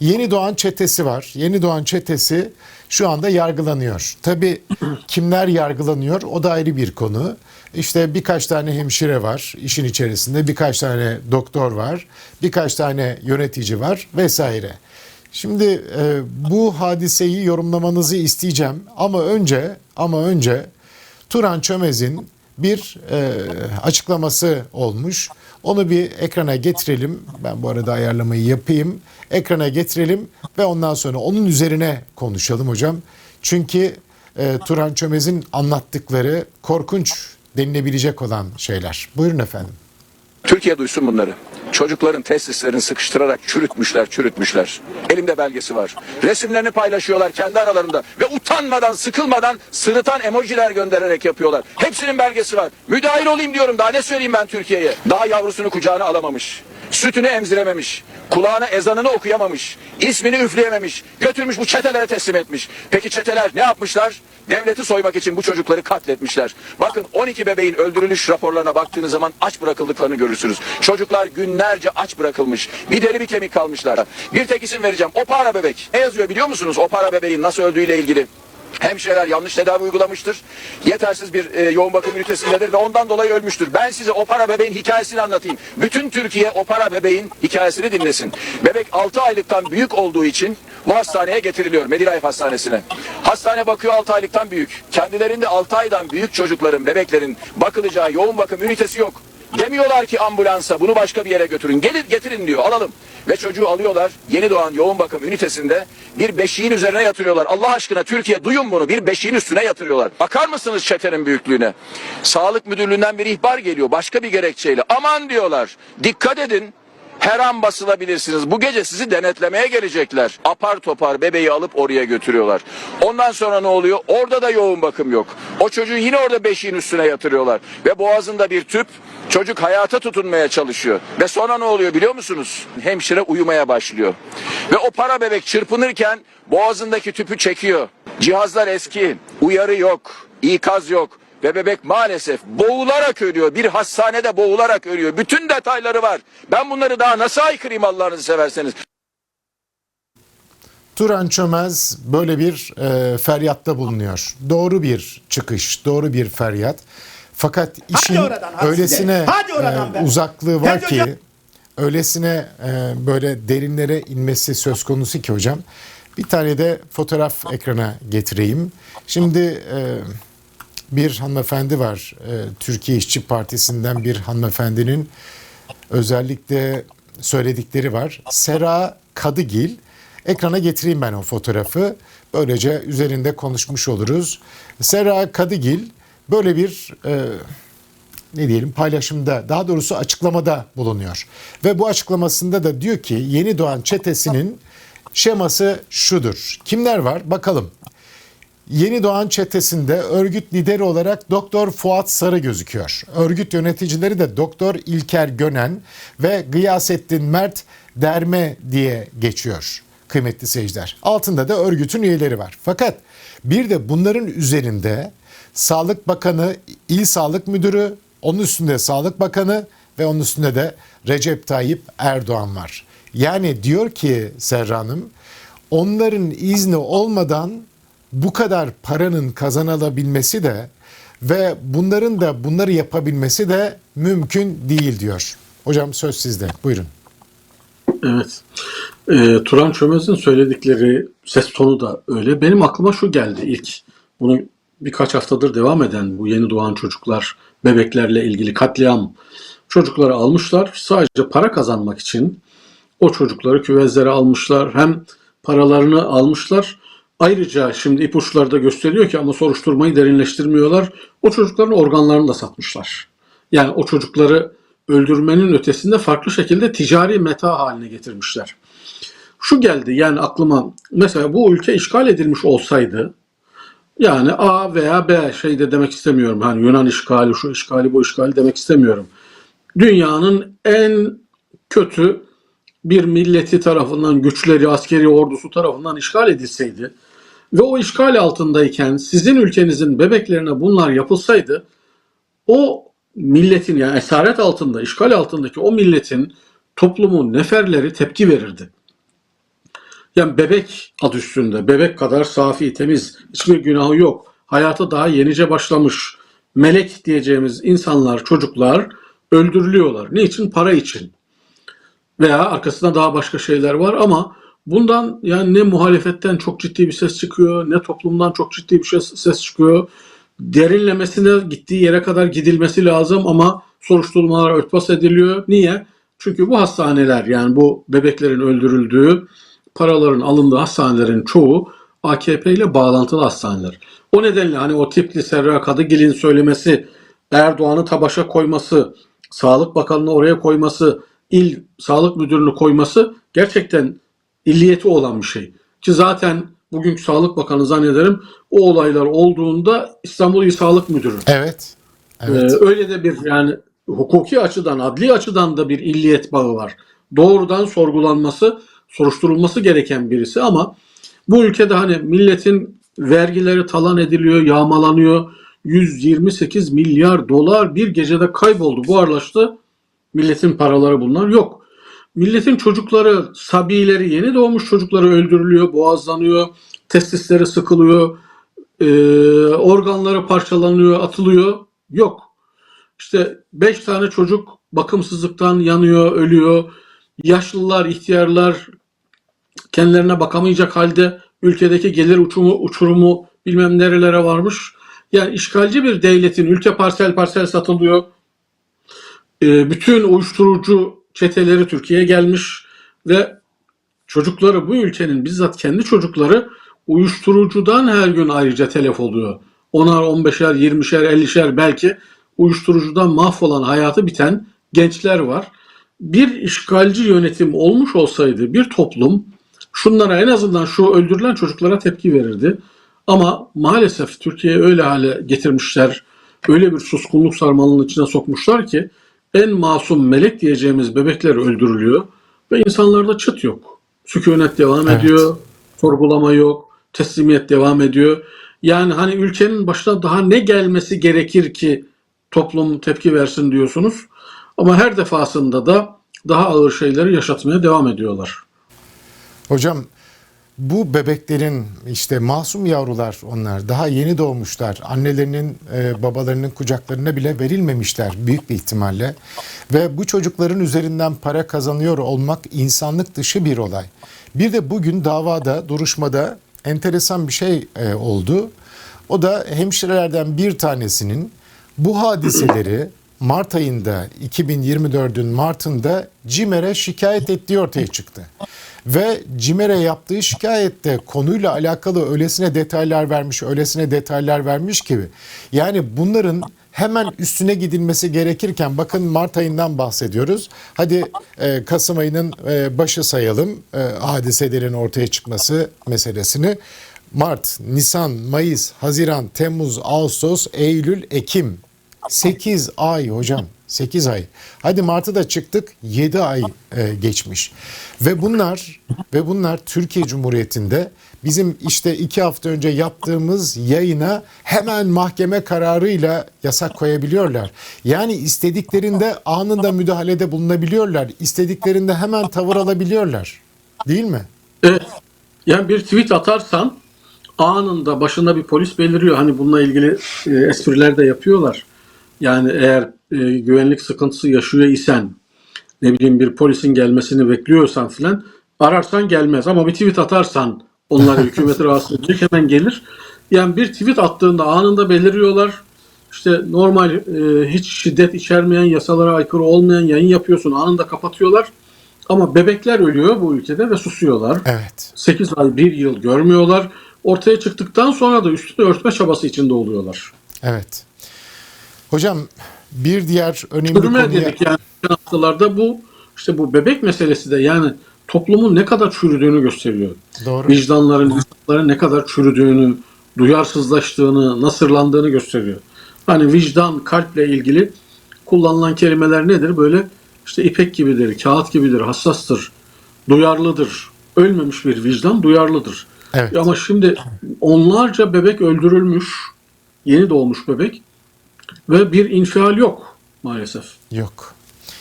Yeni Doğan çetesi var. Yeni Doğan çetesi şu anda yargılanıyor. Tabii kimler yargılanıyor o da ayrı bir konu. İşte birkaç tane hemşire var işin içerisinde, birkaç tane doktor var, birkaç tane yönetici var vesaire. Şimdi e, bu hadiseyi yorumlamanızı isteyeceğim ama önce ama önce Turan Çömez'in bir e, açıklaması olmuş. Onu bir ekrana getirelim. Ben bu arada ayarlamayı yapayım. Ekrana getirelim ve ondan sonra onun üzerine konuşalım hocam. Çünkü e, Turan Çömez'in anlattıkları korkunç denilebilecek olan şeyler. Buyurun efendim. Türkiye duysun bunları. Çocukların testislerini sıkıştırarak çürütmüşler, çürütmüşler. Elimde belgesi var. Resimlerini paylaşıyorlar kendi aralarında ve utanmadan, sıkılmadan sırıtan emojiler göndererek yapıyorlar. Hepsinin belgesi var. Müdahil olayım diyorum. Daha ne söyleyeyim ben Türkiye'ye? Daha yavrusunu kucağına alamamış. Sütünü emzirememiş. Kulağına ezanını okuyamamış. ismini üfleyememiş. Götürmüş bu çetelere teslim etmiş. Peki çeteler ne yapmışlar? Devleti soymak için bu çocukları katletmişler. Bakın 12 bebeğin öldürülüş raporlarına baktığınız zaman aç bırakıldıklarını görürsünüz. Çocuklar günlerce aç bırakılmış. Bir deri bir kemik kalmışlar. Bir tek isim vereceğim. Opara bebek. Ne yazıyor biliyor musunuz? Opara bebeğin nasıl öldüğüyle ilgili. Hemşireler yanlış tedavi uygulamıştır. Yetersiz bir e, yoğun bakım ünitesindedir ve ondan dolayı ölmüştür. Ben size o para bebeğin hikayesini anlatayım. Bütün Türkiye o para bebeğin hikayesini dinlesin. Bebek 6 aylıktan büyük olduğu için bu hastaneye getiriliyor. Medilayef Hastanesi'ne. Hastane bakıyor 6 aylıktan büyük. Kendilerinde 6 aydan büyük çocukların, bebeklerin bakılacağı yoğun bakım ünitesi yok. Demiyorlar ki ambulansa bunu başka bir yere götürün. Gelin getirin diyor alalım. Ve çocuğu alıyorlar yeni doğan yoğun bakım ünitesinde bir beşiğin üzerine yatırıyorlar. Allah aşkına Türkiye duyun bunu bir beşiğin üstüne yatırıyorlar. Bakar mısınız çetenin büyüklüğüne? Sağlık müdürlüğünden bir ihbar geliyor başka bir gerekçeyle. Aman diyorlar dikkat edin her an basılabilirsiniz. Bu gece sizi denetlemeye gelecekler. Apar topar bebeği alıp oraya götürüyorlar. Ondan sonra ne oluyor? Orada da yoğun bakım yok. O çocuğu yine orada beşiğin üstüne yatırıyorlar. Ve boğazında bir tüp. Çocuk hayata tutunmaya çalışıyor. Ve sonra ne oluyor biliyor musunuz? Hemşire uyumaya başlıyor. Ve o para bebek çırpınırken boğazındaki tüpü çekiyor. Cihazlar eski. Uyarı yok. ikaz yok. Ve bebek maalesef boğularak ölüyor. Bir hastanede boğularak ölüyor. Bütün detayları var. Ben bunları daha nasıl aykırayım Allah'ınızı severseniz. Turan Çömez böyle bir e, feryatta bulunuyor. Doğru bir çıkış, doğru bir feryat. Fakat işin oradan, hadi öylesine size. Hadi oradan e, uzaklığı var Hadi ki, hocam. öylesine e, böyle derinlere inmesi söz konusu ki hocam. Bir tane de fotoğraf ekrana getireyim. Şimdi e, bir hanımefendi var. E, Türkiye İşçi Partisi'nden bir hanımefendinin özellikle söyledikleri var. Sera Kadıgil. Ekrana getireyim ben o fotoğrafı. Böylece üzerinde konuşmuş oluruz. Sera Kadıgil böyle bir e, ne diyelim paylaşımda daha doğrusu açıklamada bulunuyor. Ve bu açıklamasında da diyor ki yeni doğan çetesinin şeması şudur. Kimler var bakalım. Yeni Doğan çetesinde örgüt lideri olarak Doktor Fuat Sarı gözüküyor. Örgüt yöneticileri de Doktor İlker Gönen ve Gıyasettin Mert Derme diye geçiyor kıymetli seyirciler. Altında da örgütün üyeleri var. Fakat bir de bunların üzerinde Sağlık Bakanı, İl Sağlık Müdürü, onun üstünde Sağlık Bakanı ve onun üstünde de Recep Tayyip Erdoğan var. Yani diyor ki Serra Hanım, onların izni olmadan bu kadar paranın kazanılabilmesi de ve bunların da bunları yapabilmesi de mümkün değil diyor. Hocam söz sizde. Buyurun. Evet. Ee, Turan Çömez'in söyledikleri ses tonu da öyle. Benim aklıma şu geldi ilk. Bunu birkaç haftadır devam eden bu yeni doğan çocuklar, bebeklerle ilgili katliam çocukları almışlar. Sadece para kazanmak için o çocukları küvezlere almışlar. Hem paralarını almışlar. Ayrıca şimdi ipuçları da gösteriyor ki ama soruşturmayı derinleştirmiyorlar. O çocukların organlarını da satmışlar. Yani o çocukları öldürmenin ötesinde farklı şekilde ticari meta haline getirmişler. Şu geldi yani aklıma mesela bu ülke işgal edilmiş olsaydı yani A veya B şey de demek istemiyorum. Hani Yunan işgali, şu işgali, bu işgali demek istemiyorum. Dünyanın en kötü bir milleti tarafından, güçleri, askeri ordusu tarafından işgal edilseydi ve o işgal altındayken sizin ülkenizin bebeklerine bunlar yapılsaydı o milletin yani esaret altında, işgal altındaki o milletin toplumun neferleri tepki verirdi. Yani bebek adı üstünde. Bebek kadar safi, temiz, hiçbir günahı yok. Hayata daha yenice başlamış. Melek diyeceğimiz insanlar, çocuklar öldürülüyorlar. Ne için? Para için. Veya arkasında daha başka şeyler var ama bundan yani ne muhalefetten çok ciddi bir ses çıkıyor, ne toplumdan çok ciddi bir şey- ses çıkıyor. Derinlemesine gittiği yere kadar gidilmesi lazım ama soruşturmalar örtbas ediliyor. Niye? Çünkü bu hastaneler yani bu bebeklerin öldürüldüğü, paraların alındığı hastanelerin çoğu AKP ile bağlantılı hastaneler. O nedenle hani o tipli Serra Kadıgil'in söylemesi, Erdoğan'ı tabaşa koyması, Sağlık Bakanı'nı oraya koyması, il sağlık müdürünü koyması gerçekten illiyeti olan bir şey. Ki zaten bugünkü Sağlık Bakanı zannederim o olaylar olduğunda İstanbul İl Sağlık Müdürü. Evet. Evet. Ee, öyle de bir yani hukuki açıdan, adli açıdan da bir illiyet bağı var. Doğrudan sorgulanması, soruşturulması gereken birisi ama bu ülkede hani milletin vergileri talan ediliyor, yağmalanıyor. 128 milyar dolar bir gecede kayboldu, buharlaştı. Milletin paraları bunlar yok. Milletin çocukları, sabileri, yeni doğmuş çocukları öldürülüyor, boğazlanıyor, testisleri sıkılıyor, e, organları parçalanıyor, atılıyor. Yok. İşte 5 tane çocuk bakımsızlıktan yanıyor, ölüyor. Yaşlılar, ihtiyarlar kendilerine bakamayacak halde ülkedeki gelir uçumu, uçurumu bilmem nerelere varmış. Yani işgalci bir devletin ülke parsel parsel satılıyor. Ee, bütün uyuşturucu çeteleri Türkiye'ye gelmiş ve çocukları bu ülkenin bizzat kendi çocukları uyuşturucudan her gün ayrıca telef oluyor. Onar, 15'er, 20'şer, 50'şer belki uyuşturucudan mahvolan hayatı biten gençler var. Bir işgalci yönetim olmuş olsaydı bir toplum şunlara en azından şu öldürülen çocuklara tepki verirdi. Ama maalesef Türkiye'yi öyle hale getirmişler, öyle bir suskunluk sarmalının içine sokmuşlar ki en masum melek diyeceğimiz bebekler öldürülüyor ve insanlarda çıt yok. Sükunet devam Evet. ediyor, sorgulama yok, teslimiyet devam ediyor. Yani hani ülkenin başına daha ne gelmesi gerekir ki toplum tepki versin diyorsunuz. Ama her defasında da daha ağır şeyleri yaşatmaya devam ediyorlar. Hocam bu bebeklerin işte masum yavrular onlar daha yeni doğmuşlar annelerinin e, babalarının kucaklarına bile verilmemişler büyük bir ihtimalle ve bu çocukların üzerinden para kazanıyor olmak insanlık dışı bir olay. Bir de bugün davada duruşmada enteresan bir şey e, oldu. O da hemşirelerden bir tanesinin bu hadiseleri Mart ayında 2024'ün Mart'ında CİMER'e şikayet ettiği ortaya çıktı. Ve CİMER'e yaptığı şikayette konuyla alakalı öylesine detaylar vermiş, öylesine detaylar vermiş ki. Yani bunların hemen üstüne gidilmesi gerekirken bakın Mart ayından bahsediyoruz. Hadi e, Kasım ayının e, başı sayalım e, hadiselerin ortaya çıkması meselesini. Mart, Nisan, Mayıs, Haziran, Temmuz, Ağustos, Eylül, Ekim 8 ay hocam. 8 ay. Hadi Mart'ta çıktık. 7 ay e, geçmiş. Ve bunlar ve bunlar Türkiye Cumhuriyeti'nde bizim işte iki hafta önce yaptığımız yayına hemen mahkeme kararıyla yasak koyabiliyorlar. Yani istediklerinde anında müdahalede bulunabiliyorlar. İstediklerinde hemen tavır alabiliyorlar. Değil mi? Evet. Yani bir tweet atarsan anında başında bir polis beliriyor. Hani bununla ilgili e, espriler de yapıyorlar. Yani eğer e, güvenlik sıkıntısı yaşıyor isen ne bileyim bir polisin gelmesini bekliyorsan filan ararsan gelmez ama bir tweet atarsan onları hükümeti rahatsız edecek hemen gelir. Yani bir tweet attığında anında beliriyorlar. İşte normal e, hiç şiddet içermeyen, yasalara aykırı olmayan yayın yapıyorsun anında kapatıyorlar. Ama bebekler ölüyor bu ülkede ve susuyorlar. Evet. 8 ay 1 yıl görmüyorlar. Ortaya çıktıktan sonra da üstünü örtme çabası içinde oluyorlar. Evet. Hocam bir diğer önemli Çözüme konuya... dedik yani haftalarda bu işte bu bebek meselesi de yani toplumun ne kadar çürüdüğünü gösteriyor. Doğru. Vicdanların, insanların ne kadar çürüdüğünü, duyarsızlaştığını, nasırlandığını gösteriyor. Hani vicdan, kalple ilgili kullanılan kelimeler nedir? Böyle işte ipek gibidir, kağıt gibidir, hassastır, duyarlıdır. Ölmemiş bir vicdan duyarlıdır. Evet. Ama şimdi onlarca bebek öldürülmüş, yeni doğmuş bebek ve bir infial yok maalesef. Yok.